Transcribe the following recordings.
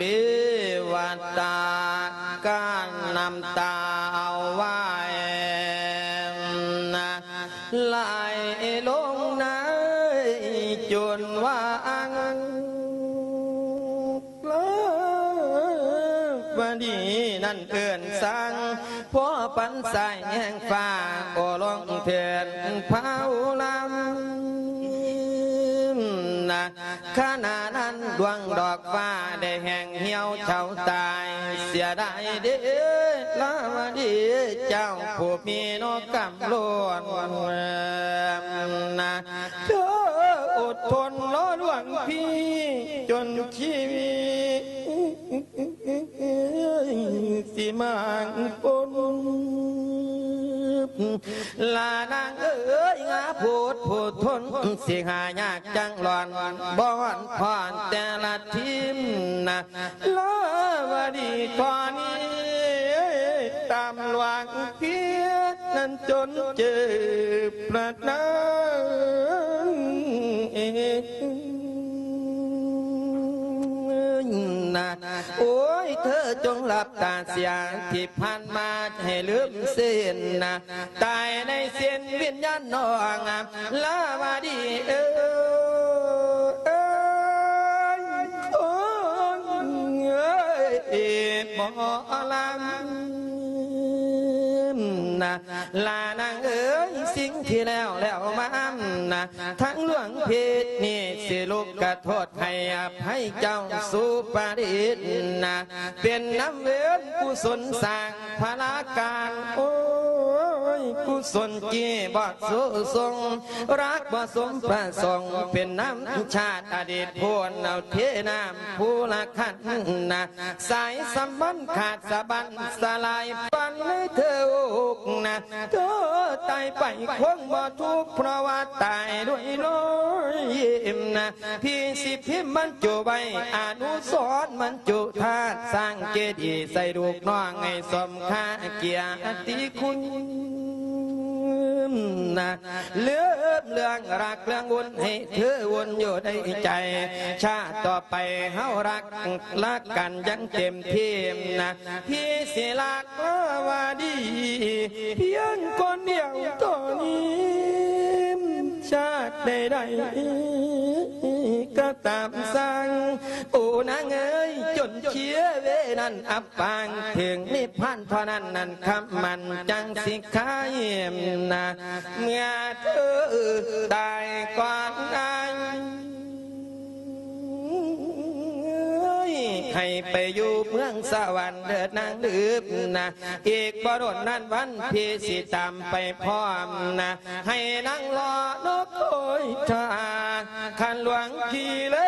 ลิวัตาการนำตาเอาไว้นะไหลลงในจนว่าอังลวันดีนั่นเอินสังพ่อปันสายแห่งฟ้าโอลงเทียนเผาลำนะขนั้นด วงดอกฟ้าได้แห่งเหี่ยวเฉาตาย เสียดายเด้อลาวดีเจ้าผู้มีนกกำล้วนนะเธออดทนรอดวงพี่ จนชีวิตสิมางปน ลานางเอ้ยงาพูดพูดทนสิหายากจังหลอนบอนพรแต่ละทีมนะลาวดีตอนนี้ตามหลวงเพียรนั้นจนเจ็บประนนะ โอ้ยเธอจงหลับตาเสียที่ผ่านมาให้ลืมเส้นนะตายในเส้นวิญญาณนองลาวาดีเออเอยโอ้ยเอ้ยหมอลำ นะลานางเอ๋ยสิ่งที่แล้วแล้วมาอำนะทั้งหลวงพชรนี่สิลูกกระโทษให้อภัยเจ้าสุปาริตนะเป็นน้ำเวรกุศลสร้างพลาการโอ้ยกุศลจีบอดสุทรงรักบ่สมประสงค์เป็นน้ำชาติอดีตพวนเอาเทน้ำผู้ละขันนะสายสัมบันขาดสะบันสลายปันให้เธออกนะเธอตายไปคงบ่ทุกข์เพราะว่าตายด้วยรอยยิ้มนะพี่สิพิมมันจุใบอนุสร์มันจุธาตุสร้างเจดีย์ใส่ลูกน้องให้สมค่าเกียรติคุณ นะเลือบเรื่องรักเรื่องวุ่นให้เธอวนอยู่ในใจ ชาติต่อไปเฮารักรักกันยังเต็มที่นะพี่สิลักลาวาดี เพียงคนเดียวตัวนี้ชาติใดๆก็ตามสั่งโอ้นางเอ้ย เชียเวนันอับปางถึงนิพพานเท่านั้นนั่นคำมันจังสิขายนะเมื่อเธอตายก่อนอายให้ไปอยู่เมืองสวรรค์เดินนางดืบนะอีกบ่โดนั้นวันพี่สิตามไปพร้อมนะให้นั่งรอนกโอยทาขันหลวงพี่เลย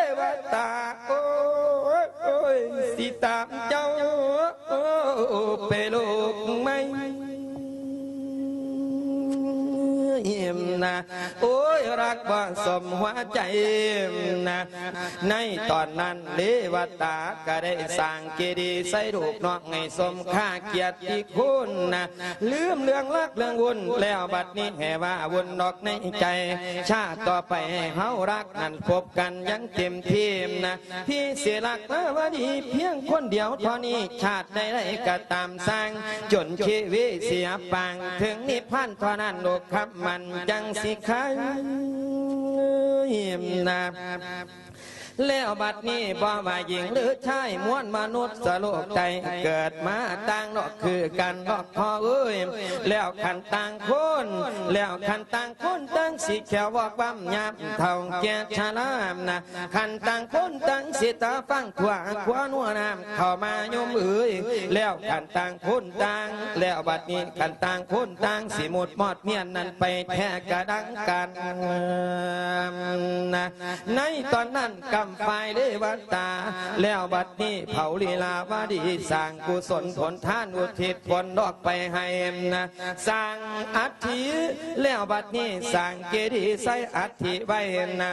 ยิ้ม นะโอ้ยรักบ่สมหัวใจนะในตอนนั้นเลวตาก็ได้สร้างเจดีใส่รูปนองให้สมค่าเกียรติคุณนะลืมเรื่องรักเรื่องวุ่นแล้วบัดนี้แห่ว่าวุ่นนอกในใจ ชาติต่อไปเฮารักนั้นพบกันยังเต็มที่นะพี่เสียรักแล้วว่าดีเพียงคนเดียวเท่านี้ชาติใดๆก็ตามสร้าง จนชีวิตเสียปาง ถึงนิพพานเท่านั้นโลกครับมันจังสิขายยิ้มนา แล้วบัดนี้บ่ว่าหญิงหรือชายมวลมนุษย์สโลกใจเกิดมาต่างนอกคือกันนอกพอเอ้ยแล้วขันต่างคนแล้วขันต่างคนตั้งสีเขียวอกว่ายาบเท่าแก่ชาลามนะขันต่างคนตั้งสีตาฟังถั่วขวานัวน้ำเข้ามายมเอ้ยแล้วขันต่างคนต่างแล้วบัดนี้ขันต่างคนต่างสิหมดมอดเมียนนั้นไปแท้กระดังกันนะในตอนนั้นกำไฟเดวันตา แล้วบัดนี้เผาลีลาวาดีสร้างกุศลผลท่านอุทิศผลดอกไปให้นะสร้างอัฐิแล้วบัดนี้สร้างเกดีใส่อัฐิไว้นะ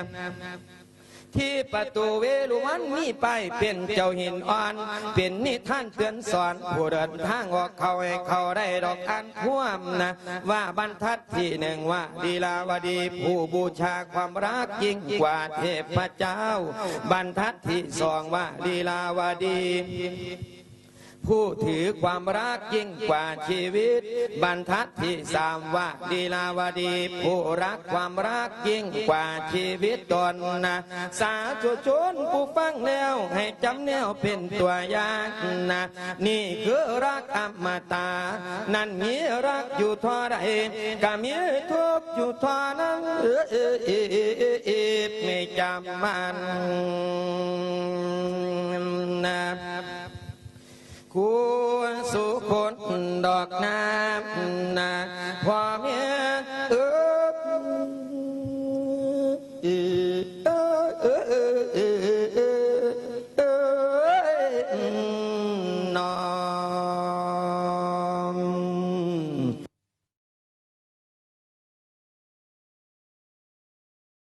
ที่ประตูเวลุวันมีป้ายเป็นเจ้าหินอ่อน เป็นนิทานเตือนสอนผู้เดินทางออกเขาให้เขาได้ดอกอันพ่วมนะ ว่าบรรทัดที่หนึ่งว่าดีลาวดีผู้บูชาความรักยิ่งกว่าเทพเจ้า บรรทัดที่สองว่าดีลาวดี ผู้ถือความรักยิ่งกว่าชีวิต บรรทัดที่สามว่าดีลาวดี ผู้รักความรักยิ่งกว่าชีวิตตนนะสาธุชนผู้ฟังแล้วให้จำแนวเป็นตัวอย่างนะนี่คือรักอมตะนั่นมีรักอยู่ทอใดก็มีทุกอยู่ทอนั้นเออเออเออเออเออเออไม่จำมันนะ คู่สุคนดอกน้ำนาพ่อ